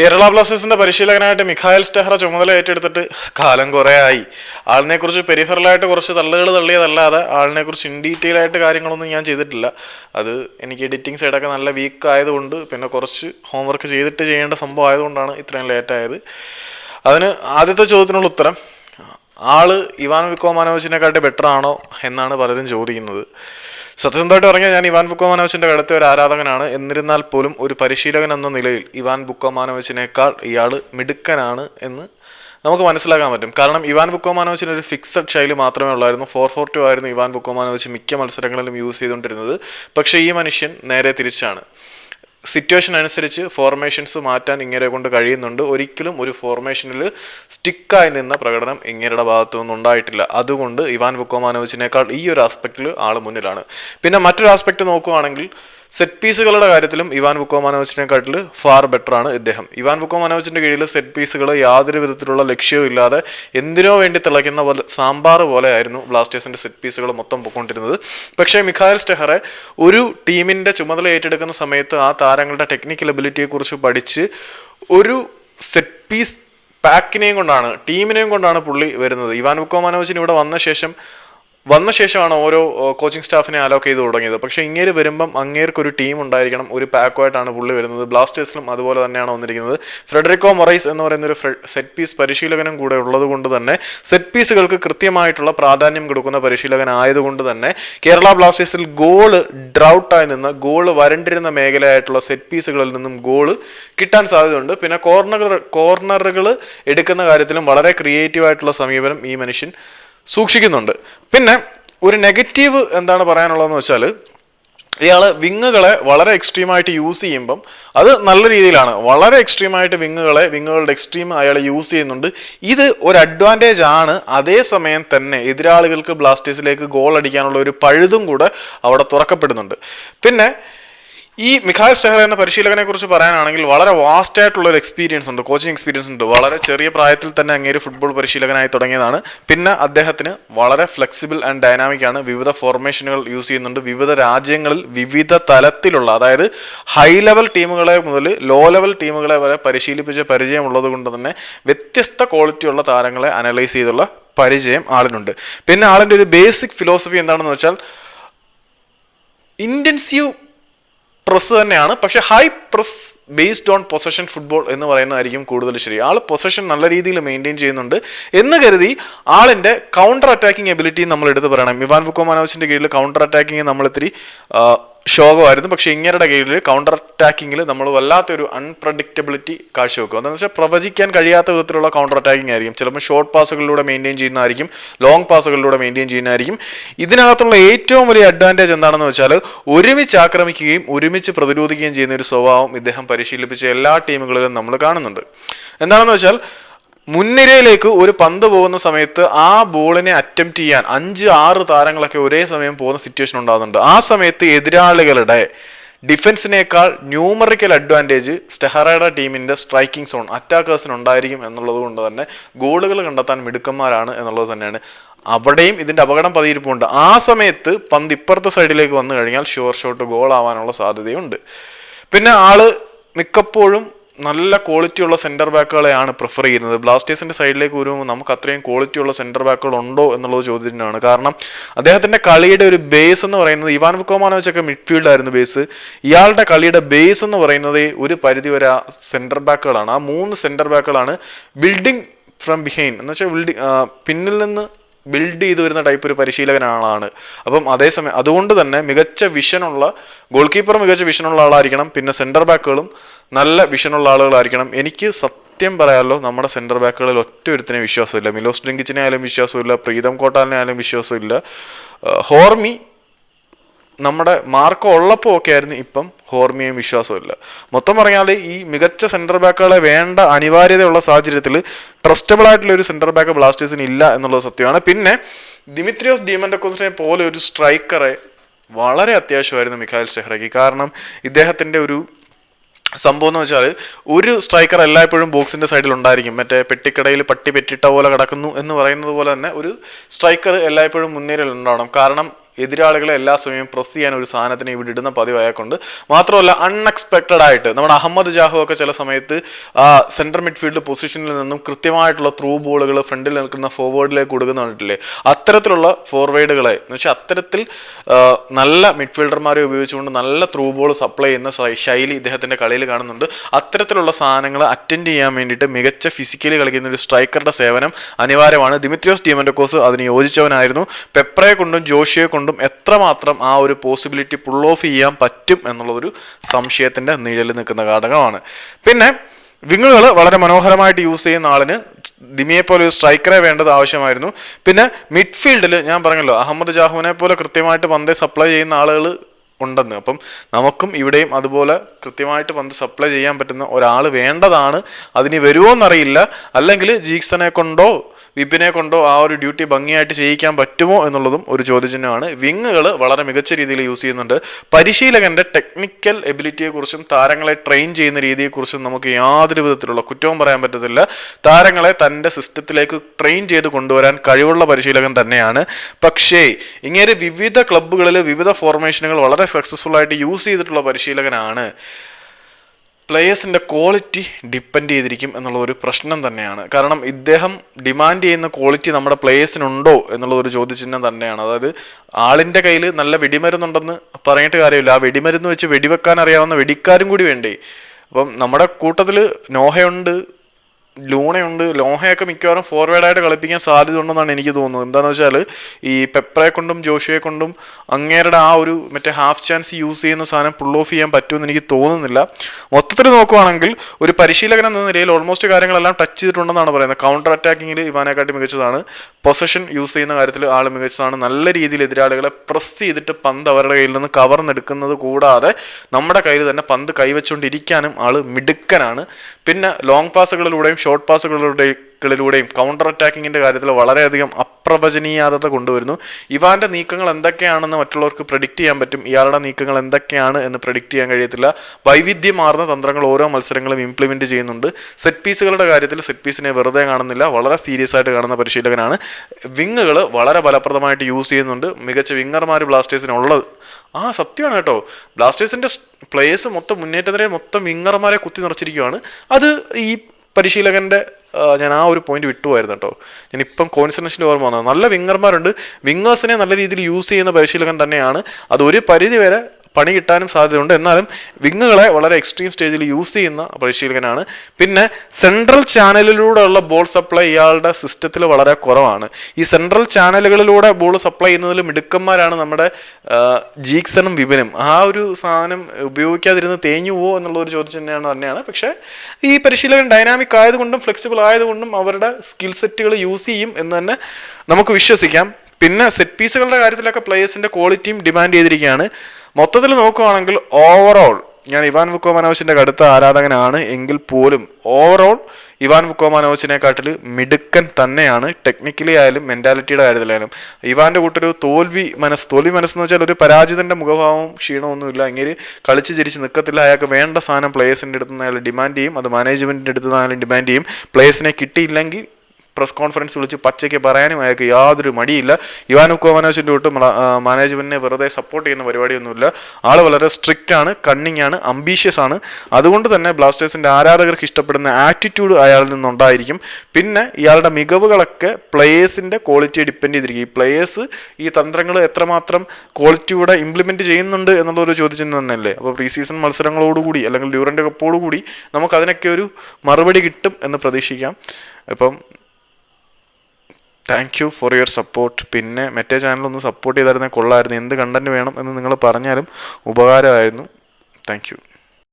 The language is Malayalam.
കേരള ബ്ലാസ്റ്റേഴ്സിന്റെ പരിശീലകനായിട്ട് മിഖായൽ സ്റ്റെഹ്റ ചുമതല ഏറ്റെടുത്തിട്ട് കാലം കുറേ ആയി ആളിനെ കുറിച്ച് പെരിഫറലായിട്ട് കുറച്ച് തള്ളുകൾ തള്ളിയതല്ലാതെ ആളിനെ കുറിച്ച് ഇൻ ഡീറ്റെയിൽ ആയിട്ട് കാര്യങ്ങളൊന്നും ഞാൻ ചെയ്തിട്ടില്ല. അത് എനിക്ക് എഡിറ്റിംഗ് സൈഡൊക്കെ നല്ല വീക്ക് ആയതുകൊണ്ട് പിന്നെ കുറച്ച് ഹോംവർക്ക് ചെയ്തിട്ട് ചെയ്യേണ്ട സംഭവം ആയതുകൊണ്ടാണ് ഇത്രയും ലേറ്റ് ആയത്. അതിന് ആദ്യത്തെ ചോദ്യത്തിനുള്ള ഉത്തരം ആൾ ഇവാൻ വിക്കോമാനോവിച്ചിനെക്കാട്ടി ബെറ്റർ ആണോ എന്നാണ് പലരും ചോദിക്കുന്നത്. സത്യസന്ധമായിട്ട് പറഞ്ഞാൽ ഞാൻ ഇവാൻ ബുക്കോമാനോവിച്ചിന്റെ കടുത്ത ഒരു ആരാധകനാണ്. എന്നിരുന്നാൽ പോലും ഒരു പരിശീലകൻ എന്ന നിലയിൽ ഇവാൻ ബുക്കോമാനോവിച്ചിനേക്കാൾ ഇയാൾ മിടുക്കനാണ് എന്ന് നമുക്ക് മനസ്സിലാക്കാൻ പറ്റും. കാരണം ഇവാൻ ബുക്കോമാനോവിച്ചിന് ഒരു ഫിക്സഡ് ശൈലി മാത്രമേ ഉള്ളായിരുന്നു. ഫോർ ഫോർ ടു ആയിരുന്നു ഇവാൻ ബുക്കോമാനോവിച്ച് മിക്ക മത്സരങ്ങളിലും യൂസ് ചെയ്തുകൊണ്ടിരുന്നത്. പക്ഷേ ഈ മനുഷ്യൻ നേരെ തിരിച്ചാണ്. സിറ്റുവേഷൻ അനുസരിച്ച് ഫോർമേഷൻസ് മാറ്റാൻ ഇങ്ങനെ കൊണ്ട് കഴിയുന്നുണ്ട്. ഒരിക്കലും ഒരു ഫോർമേഷനിൽ സ്റ്റിക്കായി നിന്ന പ്രകടനം ഇങ്ങനെയുടെ ഭാഗത്തു നിന്നും ഉണ്ടായിട്ടില്ല. അതുകൊണ്ട് ഇവാൻ വുക്കോമാനോവിച്ചിനേക്കാൾ ഈ ഒരു ആസ്പെക്റ്റിൽ ആൾ മുന്നിലാണ്. പിന്നെ മറ്റൊരു ആസ്പെക്ട് നോക്കുകയാണെങ്കിൽ സെറ്റ് പീസുകളുടെ കാര്യത്തിലും ഇവാൻ വുക്കോമാനോവിച്ചിനെക്കാട്ടിൽ ഫാർ ബെറ്റർ ആണ് ഇദ്ദേഹം. ഇവാൻ വുക്കോമാനോവിച്ചിന്റെ കീഴിൽ സെറ്റ് പീസുകൾ യാതൊരു വിധത്തിലുള്ള ലക്ഷ്യവും ഇല്ലാതെ എന്തിനോ വേണ്ടി തിളയ്ക്കുന്ന പോലെ സാമ്പാർ പോലെ ആയിരുന്നു ബ്ലാസ്റ്റേഴ്സിന്റെ സെറ്റ് പീസുകൾ മൊത്തം പൊക്കൊണ്ടിരുന്നത്. പക്ഷേ മിഖായൽ സ്റ്റെഹറെ ഒരു ടീമിന്റെ ചുമതല ഏറ്റെടുക്കുന്ന സമയത്ത് ആ താരങ്ങളുടെ ടെക്നിക്കൽ എബിലിറ്റിയെക്കുറിച്ച് പഠിച്ച് ഒരു സെറ്റ് പീസ് പാക്കിനെയും കൊണ്ടാണ് ടീമിനെയും കൊണ്ടാണ് പുള്ളി വരുന്നത്. ഇവാൻ വുക്കോമാനോവിച്ചിന് ഇവിടെ വന്ന ശേഷം വന്ന ശേഷമാണ് ഓരോ കോച്ചിങ് സ്റ്റാഫിനെ അലോക്ക് ചെയ്ത് തുടങ്ങിയത്. പക്ഷേ ഇങ്ങേര് വരുമ്പം അങ്ങേർക്ക് ഒരു ടീം ഉണ്ടായിരിക്കണം. ഒരു പാക്കുമായിട്ടാണ് പുള്ളി വരുന്നത്. ബ്ലാസ്റ്റേഴ്സിലും അതുപോലെ തന്നെയാണ് വന്നിരിക്കുന്നത്. ഫ്രെഡറിക്കോ മൊറൈസ് എന്ന് പറയുന്ന ഒരു സെറ്റ് പീസ് പരിശീലകനും കൂടെ ഉള്ളത് കൊണ്ട് തന്നെ സെറ്റ് പീസുകൾക്ക് കൃത്യമായിട്ടുള്ള പ്രാധാന്യം കൊടുക്കുന്ന പരിശീലകൻ ആയതുകൊണ്ട് തന്നെ കേരള ബ്ലാസ്റ്റേഴ്സിൽ ഗോൾ ഡ്രൗട്ടായി നിന്ന് ഗോൾ വരണ്ടിരുന്ന മേഖലയായിട്ടുള്ള സെറ്റ് പീസുകളിൽ നിന്നും ഗോൾ കിട്ടാൻ സാധ്യതയുണ്ട്. പിന്നെ കോർണറുകൾ കോർണറുകൾ എടുക്കുന്ന കാര്യത്തിലും വളരെ ക്രിയേറ്റീവായിട്ടുള്ള സമീപനം ഈ മനുഷ്യൻ സൂക്ഷിക്കുന്നുണ്ട്. പിന്നെ ഒരു നെഗറ്റീവ് എന്താണ് പറയാനുള്ളതെന്ന് വെച്ചാൽ ഇയാൾ വിങ്ങുകളെ വളരെ എക്സ്ട്രീമായിട്ട് യൂസ് ചെയ്യുമ്പം അത് നല്ല രീതിയിലാണ്. വളരെ എക്സ്ട്രീമായിട്ട് വിങ്ങുകളെ വിങ്ങുകളുടെ എക്സ്ട്രീം അയാൾ യൂസ് ചെയ്യുന്നുണ്ട്. ഇത് ഒരു അഡ്വാന്റേജ് ആണ്. അതേസമയം തന്നെ എതിരാളികൾക്ക് ബ്ലാസ്റ്റേഴ്സിലേക്ക് ഗോൾ അടിക്കാനുള്ള ഒരു പഴുതും കൂടെ അവിടെ തുറക്കപ്പെടുന്നുണ്ട്. പിന്നെ ഈ മിഖായൽ സ്റ്റെഹർ എന്ന പരിശീലകനെ കുറിച്ച് പറയാനാണെങ്കിൽ വളരെ വാസ്റ്റ് ആയിട്ടുള്ള ഒരു എക്സ്പീരിയൻസ് ഉണ്ട് കോച്ചിങ് എക്സ്പീരിയൻസ് ഉണ്ട്. വളരെ ചെറിയ പ്രായത്തിൽ തന്നെ അങ്ങേര് ഫുട്ബോൾ പരിശീലകനായി തുടങ്ങിയതാണ്. പിന്നെ അദ്ദേഹത്തിന് വളരെ ഫ്ലെക്സിബിൾ ആൻഡ് ഡൈനാമിക് ആണ്. വിവിധ ഫോർമേഷനുകൾ യൂസ് ചെയ്യുന്നുണ്ട്. വിവിധ രാജ്യങ്ങളിൽ വിവിധ തലത്തിലുള്ള അതായത് ഹൈ ലെവൽ ടീമുകളെ മുതൽ ലോ ലെവൽ ടീമുകളെ വരെ പരിശീലിപ്പിച്ച പരിചയമുള്ളത് കൊണ്ട് തന്നെ വ്യത്യസ്ത ക്വാളിറ്റിയുള്ള താരങ്ങളെ അനലൈസ് ചെയ്തുള്ള പരിചയം ആളിനുണ്ട്. പിന്നെ ആളിന്റെ ഒരു ബേസിക് ഫിലോസഫി എന്താണെന്ന് വെച്ചാൽ ഇന്റൻസീവ് പ്രസ് തന്നെയാണ്. പക്ഷെ high press based on possession football എന്ന് പറയുന്നതായിരിക്കും കൂടുതൽ ശരി. ആൾ പൊസഷൻ നല്ല രീതിയിൽ മെയിന്റെയിൻ ചെയ്യുന്നുണ്ട്. എന്ന് കരുതി ആളിന്റെ കൗണ്ടർ അറ്റാക്കിംഗ് എബിലിറ്റി നമ്മൾ എടുത്ത് പറയണം. ഇവാൻ ബുക്കോമാനോവിച്ചിന്റെ കീഴിൽ കൗണ്ടർ അറ്റാക്കിംഗ് നമ്മൾ ഇത്തിരി ശോകമായിരുന്നു. പക്ഷേ ഇങ്ങരുടെ കീഴിൽ കൗണ്ടർ അറ്റാക്കിങ്ങിൽ നമ്മൾ വല്ലാത്തൊരു അൺപ്രഡിക്റ്റബിലിറ്റി കാഴ്ചവെക്കും. എന്താണെന്ന് വെച്ചാൽ പ്രവചിക്കാൻ കഴിയാത്ത വിധത്തിലുള്ള കൗണ്ടർ അറ്റാക്കിംഗ് ആയിരിക്കും. ചിലപ്പോൾ ഷോർട്ട് പാസുകളിലൂടെ മെയിന്റെയിൻ ചെയ്യുന്നതായിരിക്കും. ലോങ് പാസുകളിലൂടെ മെയിന്റെയിൻ ചെയ്യുന്നതായിരിക്കും. ഇതിനകത്തുള്ള ഏറ്റവും വലിയ അഡ്വാന്റേജ് എന്താണെന്ന് വെച്ചാൽ ഒരുമിച്ച് ആക്രമിക്കുകയും ഒരുമിച്ച് പ്രതിരോധിക്കുകയും ചെയ്യുന്ന ഒരു സ്വഭാവം ഇദ്ദേഹം പരിശീലിപ്പിച്ച എല്ലാ ടീമുകളിലും നമ്മൾ കാണുന്നുണ്ട്. എന്താണെന്ന് വെച്ചാൽ മുൻനിരയിലേക്ക് ഒരു പന്ത് പോകുന്ന സമയത്ത് ആ ബോളിനെ അറ്റംപ്റ്റ് ചെയ്യാൻ അഞ്ച് ആറ് താരങ്ങളൊക്കെ ഒരേ സമയം പോകുന്ന സിറ്റുവേഷൻ ഉണ്ടാകുന്നുണ്ട്. ആ സമയത്ത് എതിരാളികളുടെ ഡിഫൻസിനേക്കാൾ ന്യൂമറിക്കൽ അഡ്വാന്റേജ് സ്റ്റെഹറയുടെ ടീമിന്റെ സ്ട്രൈക്കിംഗ് സോൺ അറ്റാക്കേഴ്സിന് ഉണ്ടായിരിക്കും എന്നുള്ളത് കൊണ്ട് തന്നെ ഗോളുകൾ കണ്ടെത്താൻ മിടുക്കന്മാരാണ് എന്നുള്ളത് തന്നെയാണ്. അവിടെയും ഇതിന്റെ അപകടം പതിയിരിപ്പുണ്ട്. ആ സമയത്ത് പന്ത് ഇപ്പുറത്തെ സൈഡിലേക്ക് വന്നു കഴിഞ്ഞാൽ ഷുവർ ഷോട്ട് ഗോൾ ആവാനുള്ള സാധ്യതയുണ്ട്. പിന്നെ ആൾ മിക്കപ്പോഴും നല്ല ക്വാളിറ്റി ഉള്ള സെന്റർ ബാക്കുകളെയാണ് പ്രിഫർ ചെയ്യുന്നത്. ബ്ലാസ്റ്റേഴ്സിന്റെ സൈഡിലേക്ക് വരുമ്പോൾ നമുക്ക് അത്രയും ക്വാളിറ്റി ഉള്ള സെന്റർ ബാക്കുകൾ ഉണ്ടോ എന്നുള്ളത് ചോദ്യത്തിനാണ്. കാരണം അദ്ദേഹത്തിന്റെ കളിയുടെ ഒരു ബേസ് എന്ന് പറയുന്നത് ഇവാൻ ബുക്കോമാനോവിച്ചൊക്കെ മിഡ്ഫീൽഡ് ആയിരുന്നു ബേസ് ഇയാളുടെ കളിയുടെ ബേസ് എന്ന് പറയുന്നത് ഒരു പരിധി വരെ സെന്റർ ബാക്കുകളാണ് ആ മൂന്ന് സെന്റർ ബാക്കുകളാണ് ബിൽഡിംഗ് ഫ്രം ബിഹൈൻ എന്ന് വെച്ചാൽ ബിൽഡിംഗ് പിന്നിൽ നിന്ന് ബിൽഡ് ചെയ്തു വരുന്ന ടൈപ്പ് ഒരു പരിശീലകനാണ് അപ്പം അതേസമയം അതുകൊണ്ട് തന്നെ മികച്ച വിഷനുള്ള ഗോൾ കീപ്പർ മികച്ച വിഷനുള്ള ആളായിരിക്കണം. പിന്നെ സെന്റർ ബാക്കുകളും നല്ല വിഷനുള്ള ആളുകളായിരിക്കണം. എനിക്ക് സത്യം പറയാമല്ലോ നമ്മുടെ സെന്റർ ബാക്കുകളിൽ ഒറ്റ ഒരുത്തിനെ വിശ്വാസമില്ല. മിലോസ് ഡ്രിങ്കിച്ചിനെ ആയാലും വിശ്വാസമില്ല. പ്രീതം കോട്ടാലിനെ ആയാലും വിശ്വാസമില്ല ഹോർമി നമ്മുടെ മാർക്ക് ഉള്ളപ്പോൾ ഒക്കെ ആയിരുന്നു ഇപ്പം ഹോർമിയും വിശ്വാസമില്ല മൊത്തം പറഞ്ഞാൽ ഈ മികച്ച സെന്റർ ബാക്കുകളെ വേണ്ട അനിവാര്യതയുള്ള സാഹചര്യത്തിൽ ട്രസ്റ്റബിൾ ആയിട്ടുള്ള ഒരു സെന്റർ ബാക്ക് ബ്ലാസ്റ്റേഴ്സിന് ഇല്ല എന്നുള്ളത് സത്യമാണ്. പിന്നെ ദിമിത്രിയോസ് ഡീമൻഡക്കോസിനെ പോലെ ഒരു സ്ട്രൈക്കറെ വളരെ അത്യാവശ്യമായിരുന്നു മിഖായൽ ഷെഹ്റയ്ക്ക്. കാരണം ഇദ്ദേഹത്തിന്റെ ഒരു സംഭവം എന്ന് വെച്ചാൽ ഒരു സ്ട്രൈക്കർ എല്ലായ്പ്പോഴും ബോക്സിന്റെ സൈഡിൽ ഉണ്ടായിരിക്കും. മറ്റേ പെട്ടിക്കടയിൽ പട്ടി പെറ്റിട്ട പോലെ കിടക്കുന്നു എന്ന് പറയുന്നത് പോലെ തന്നെ ഒരു സ്ട്രൈക്കർ എല്ലായ്പ്പോഴും മുൻനിരയിൽ ഉണ്ടാവണം. കാരണം എതിരാളികളെ എല്ലാ സമയവും പ്രസ് ചെയ്യാൻ ഒരു സാധനത്തിന് ഇവിടെ ഇടുന്ന പതിവായക്കൊണ്ട് മാത്രമല്ല അൺഎക്സ്പെക്റ്റഡ് ആയിട്ട്. നമ്മുടെ അഹമ്മദ് ജാഹു ഒക്കെ ചില സമയത്ത് ആ സെൻട്രൽ മിഡ്ഫീൽഡ് പൊസിഷനിൽ നിന്നും കൃത്യമായിട്ടുള്ള ത്രൂ ബോളുകൾ ഫ്രണ്ടിൽ നിൽക്കുന്ന ഫോർവേഡിലേക്ക് കൊടുക്കുന്ന കണ്ടിട്ടില്ലേ? അത്തരത്തിലുള്ള ഫോർവേഡുകളെ എന്ന് വെച്ചാൽ അത്തരത്തിൽ നല്ല മിഡ്ഫീൽഡർമാരെ ഉപയോഗിച്ചുകൊണ്ട് നല്ല ത്രൂ ബോൾ സപ്ലൈ ചെയ്യുന്ന ശൈലി ഇദ്ദേഹത്തിന്റെ കളിയിൽ കാണുന്നുണ്ട്. അത്തരത്തിലുള്ള സാധനങ്ങൾ അറ്റൻഡ് ചെയ്യാൻ വേണ്ടിയിട്ട് മികച്ച ഫിസിക്കലി കളിക്കുന്ന ഒരു സ്ട്രൈക്കറുടെ സേവനം അനിവാര്യമാണ്. ദിമിത്രിയോസ് ഡിമൻഡോക്കോസ് അതിന് യോജിച്ചവനായിരുന്നു. പെപ്രയെ കൊണ്ടും ജോഷിയെ കൊണ്ടും എത്രമാത്രം ആ ഒരു പോസിബിലിറ്റി പുൾ ഓഫ് ചെയ്യാൻ പറ്റും എന്നുള്ളൊരു സംശയത്തിന്റെ നിഴലിൽ നിൽക്കുന്ന ഘടകമാണ്. പിന്നെ വിങ്ങുകൾ വളരെ മനോഹരമായിട്ട് യൂസ് ചെയ്യുന്ന ആളിന് ദിമിയെ പോലെ ഒരു സ്ട്രൈക്കറെ വേണ്ടത് ആവശ്യമായിരുന്നു. പിന്നെ മിഡ്ഫീൽഡിൽ ഞാൻ പറഞ്ഞല്ലോ അഹമ്മദ് ജാഹുവിനെ പോലെ കൃത്യമായിട്ട് പന്തേ സപ്ലൈ ചെയ്യുന്ന ആളുകൾ ഉണ്ടെന്ന്. അപ്പം നമുക്കും ഇവിടെയും അതുപോലെ കൃത്യമായിട്ട് പന്ത് സപ്ലൈ ചെയ്യാൻ പറ്റുന്ന ഒരാൾ വേണ്ടതാണ്. അതിന് വരുമോ എന്നറിയില്ല അല്ലെങ്കിൽ ജീക്സനെ കൊണ്ടോ വിപിനെ കൊണ്ടോ ആ ഒരു ഡ്യൂട്ടി ഭംഗിയായിട്ട് ചെയ്യിക്കാൻ പറ്റുമോ എന്നുള്ളതും ഒരു ചോദ്യചിഹ്നമാണ്. വിങ്ങുകൾ വളരെ മികച്ച രീതിയിൽ യൂസ് ചെയ്യുന്നുണ്ട്. പരിശീലകന്റെ ടെക്നിക്കൽ എബിലിറ്റിയെക്കുറിച്ചും താരങ്ങളെ ട്രെയിൻ ചെയ്യുന്ന രീതിയെക്കുറിച്ചും നമുക്ക് യാതൊരു വിധത്തിലുള്ള കുറ്റവും പറയാൻ പറ്റത്തില്ല. താരങ്ങളെ തന്റെ സിസ്റ്റത്തിലേക്ക് ട്രെയിൻ ചെയ്ത് കൊണ്ടുവരാൻ കഴിവുള്ള പരിശീലകൻ തന്നെയാണ്. പക്ഷേ ഇങ്ങനെ വിവിധ ക്ലബ്ബുകളിൽ വിവിധ ഫോർമേഷനുകൾ വളരെ സക്സസ്ഫുൾ ആയിട്ട് യൂസ് ചെയ്തിട്ടുള്ള പരിശീലകനാണ്. പ്ലേയേഴ്സിന്റെ ക്വാളിറ്റി ഡിപ്പെൻഡ് ചെയ്തിരിക്കും എന്നുള്ള ഒരു പ്രശ്നം തന്നെയാണ്. കാരണം ഇദ്ദേഹം ഡിമാൻഡ് ചെയ്യുന്ന ക്വാളിറ്റി നമ്മുടെ പ്ലേയേഴ്സിനുണ്ടോ എന്നുള്ള ഒരു ചോദ്യചിഹ്നം തന്നെയാണ്. അതായത് ആളിന്റെ കയ്യിൽ നല്ല വെടിമരുന്നുണ്ടെന്ന് പറഞ്ഞിട്ട് കാര്യമില്ല. ആ വെടിമരുന്ന് വെച്ച് വെടിവെക്കാൻ അറിയാവുന്ന വെടിക്കാരും കൂടി വേണ്ടേ. അപ്പം നമ്മുടെ കൂട്ടത്തിൽ നോഹയുണ്ട് ലൂണയുണ്ട്. ലോഹയൊക്കെ മിക്കവാറും ഫോർവേഡായിട്ട് കളിപ്പിക്കാൻ സാധ്യത ഉണ്ടെന്നാണ് എനിക്ക് തോന്നുന്നത്. എന്താണെന്ന് വെച്ചാൽ ഈ പെപ്പറെ കൊണ്ടും ജോഷിയെ കൊണ്ടും അങ്ങേരുടെ ആ ഒരു മറ്റേ ഹാഫ് ചാൻസ് യൂസ് ചെയ്യുന്ന സാധനം പുൾ ഓഫ് ചെയ്യാൻ പറ്റുമെന്ന് എനിക്ക് തോന്നുന്നില്ല. മൊത്തത്തിൽ നോക്കുവാണെങ്കിൽ ഒരു പരിശീലകൻ എന്ന നിലയിൽ ഓൾമോസ്റ്റ് കാര്യങ്ങളെല്ലാം ടച്ച് ചെയ്തിട്ടുണ്ടെന്നാണ് പറയുന്നത്. കൗണ്ടർ അറ്റാക്കിങ്ങിൽ ഇവാനെക്കാട്ടി മികച്ചതാണ്. പൊസഷൻ യൂസ് ചെയ്യുന്ന കാര്യത്തിൽ ആൾ മികച്ചതാണ്. നല്ല രീതിയിൽ എതിരാളികളെ പ്രസ് ചെയ്തിട്ട് പന്ത് അവരുടെ കയ്യിൽ നിന്ന് കവർന്നെടുക്കുന്നത് കൂടാതെ നമ്മുടെ കയ്യിൽ തന്നെ പന്ത് കൈവച്ചുകൊണ്ടിരിക്കാനും ആൾ മിടുക്കനാണ്. പിന്നെ ലോങ് പാസുകളിലൂടെയും ഷോർട്ട് പാസുകളുടെ കളിലൂടെയും കൗണ്ടർ അറ്റാക്കിങ്ങിന്റെ കാര്യത്തിൽ വളരെയധികം അപ്രവചനീയത കൊണ്ടുവരുന്നു. ഇവാന്റെ നീക്കങ്ങൾ എന്തൊക്കെയാണെന്ന് മറ്റുള്ളവർക്ക് പ്രഡിക്റ്റ് ചെയ്യാൻ പറ്റും. ഇയാളുടെ നീക്കങ്ങൾ എന്തൊക്കെയാണ് എന്ന് പ്രഡിക്റ്റ് ചെയ്യാൻ കഴിയത്തില്ല. വൈവിധ്യമാർന്ന തന്ത്രങ്ങൾ ഓരോ മത്സരങ്ങളും ഇംപ്ലിമെന്റ് ചെയ്യുന്നുണ്ട്. സെറ്റ് പീസുകളുടെ കാര്യത്തിൽ സെറ്റ് പീസിനെ വെറുതെ കാണുന്നില്ല. വളരെ സീരിയസ് ആയിട്ട് കാണുന്ന പരിശീലകനാണ്. വിങ്ങുകൾ വളരെ ഫലപ്രദമായിട്ട് യൂസ് ചെയ്യുന്നുണ്ട്. മികച്ച വിങ്ങർമാർ ബ്ലാസ്റ്റേഴ്സിനുള്ളത് ആ സത്യമാണ് കേട്ടോ. ബ്ലാസ്റ്റേഴ്സിന്റെ പ്ലേയേഴ്സ് മൊത്തം മുന്നേറ്റത്തിനെ മൊത്തം വിങ്ങർമാരെ കുത്തി നിറച്ചിരിക്കുകയാണ് അത് ഈ പരിശീലകന്റെ ഞാൻ ആ ഒരു പോയിന്റ് വിട്ടുപോയിരുന്നു കേട്ടോ. ഞാൻ ഇപ്പം കോൺസെൻട്രേഷന്റെ ഓർമ്മ വന്നത്. നല്ല വിങ്ങർമാരുണ്ട് വിങ്ങേഴ്സിനെ നല്ല രീതിയിൽ യൂസ് ചെയ്യുന്ന പരിശീലകൻ തന്നെയാണ്. അത് ഒരു പരിധി വരെ പണി കിട്ടാനും സാധ്യതയുണ്ട്. എന്നാലും വിങ്ങുകളെ വളരെ എക്സ്ട്രീം സ്റ്റേജിൽ യൂസ് ചെയ്യുന്ന പരിശീലകനാണ്. പിന്നെ സെൻട്രൽ ചാനലിലൂടെയുള്ള ബോൾ സപ്ലൈ ഇയാളുടെ സിസ്റ്റത്തിൽ വളരെ കുറവാണ്. ഈ സെൻട്രൽ ചാനലുകളിലൂടെ ബോൾ സപ്ലൈ ചെയ്യുന്നതിൽ മിടുക്കന്മാരാണ് നമ്മുടെ ജീക്സണും വിപിനും. ആ ഒരു സാധനം ഉപയോഗിക്കാതിരുന്ന് തേഞ്ഞു പോവോ എന്നുള്ള ഒരു ചോദ്യം തന്നെയാണ് തന്നെയാണ്. പക്ഷേ ഈ പരിശീലകൻ ഡൈനാമിക് ആയതുകൊണ്ടും ഫ്ലെക്സിബിൾ ആയതുകൊണ്ടും അവരുടെ സ്കിൽ സെറ്റുകൾ യൂസ് ചെയ്യും എന്ന് തന്നെ നമുക്ക് വിശ്വസിക്കാം. പിന്നെ സെറ്റ് പീസുകളുടെ കാര്യത്തിലൊക്കെ പ്ലേയേഴ്സിന്റെ ക്വാളിറ്റിയും ഡിമാൻഡ് ചെയ്തിരിക്കുകയാണ്. മൊത്തത്തിൽ നോക്കുവാണെങ്കിൽ ഓവറോൾ ഞാൻ ഇവാൻ വുക്കോമാനോവിച്ചിന്റെ കടുത്ത ആരാധകനാണ് എങ്കിൽ പോലും ഓവറോൾ ഇവാൻ വുക്കോമാനോവിച്ചിനെക്കാട്ടിൽ മിടുക്കൻ തന്നെയാണ്. ടെക്നിക്കലി ആയാലും മെന്റാലിറ്റിയുടെ കാര്യത്തിലായാലും. ഇവാന്റെ കൂട്ടൊരു തോൽവി മനസ്സ് തോൽവി മനസ്സെന്ന് വെച്ചാൽ ഒരു പരാജിതന്റെ മുഖഭാവവും ക്ഷീണമൊന്നുമില്ല ഇങ്ങനെ കളിച്ച് ചിരിച്ച് നിൽക്കത്തില്ല അയാൾക്ക് വേണ്ട സാധനം പ്ലേയേഴ്സിന്റെ അടുത്ത് നിന്ന് ഡിമാൻഡ് ചെയ്യും. അത് മാനേജ്മെന്റിന്റെ അടുത്ത് നിന്ന് ഡിമാൻഡ് ചെയ്യും. പ്ലേയേഴ്സിനെ കിട്ടിയില്ലെങ്കിൽ പ്രസ് കോൺഫറൻസ് വിളിച്ച് പച്ചയ്ക്ക് പറയാനും അയാൾക്ക് യാതൊരു മടിയില്ല. ഇവാനു കോമനോസിന്റെ ഒട്ടും മാനേജ്മെന്റിനെ വെറുതെ സപ്പോർട്ട് ചെയ്യുന്ന പരിപാടിയൊന്നുമില്ല. ആൾ വളരെ സ്ട്രിക്റ്റ് ആണ് കണ്ണിങ് ആണ് അംബീഷ്യസ് ആണ്. അതുകൊണ്ട് തന്നെ ബ്ലാസ്റ്റേഴ്സിന്റെ ആരാധകർക്ക് ഇഷ്ടപ്പെടുന്ന ആറ്റിറ്റ്യൂഡ് അയാളിൽ നിന്നുണ്ടായിരിക്കും. പിന്നെ ഇയാളുടെ മികവുകളൊക്കെ പ്ലേയേഴ്സിന്റെ ക്വാളിറ്റിയെ ഡിപ്പെൻഡ് ചെയ്തിരിക്കും. ഈ പ്ലേയേഴ്സ് ഈ തന്ത്രങ്ങൾ എത്രമാത്രം ക്വാളിറ്റിയുടെ ഇംപ്ലിമെന്റ് ചെയ്യുന്നുണ്ട് എന്നുള്ള ഒരു ചോദ്യം തന്നെയല്ലേ? അപ്പോൾ പ്രീ സീസൺ മത്സരങ്ങളോടുകൂടി അല്ലെങ്കിൽ ഡ്യൂറന്റെ കപ്പോടുകൂടി നമുക്ക് അതിനൊക്കെ ഒരു മറുപടി കിട്ടും എന്ന് പ്രതീക്ഷിക്കാം. അപ്പം thank you for your support പിന്നെ മറ്റേ ചാനലൊന്ന് സപ്പോർട്ട് ചെയ്തായിരുന്നെങ്കിൽ കൊള്ളായിരുന്നു എന്ത് കണ്ടന്റ് വേണം എന്ന് നിങ്ങൾ പറഞ്ഞാലും ഉപകാരമായിരുന്നു. Thank you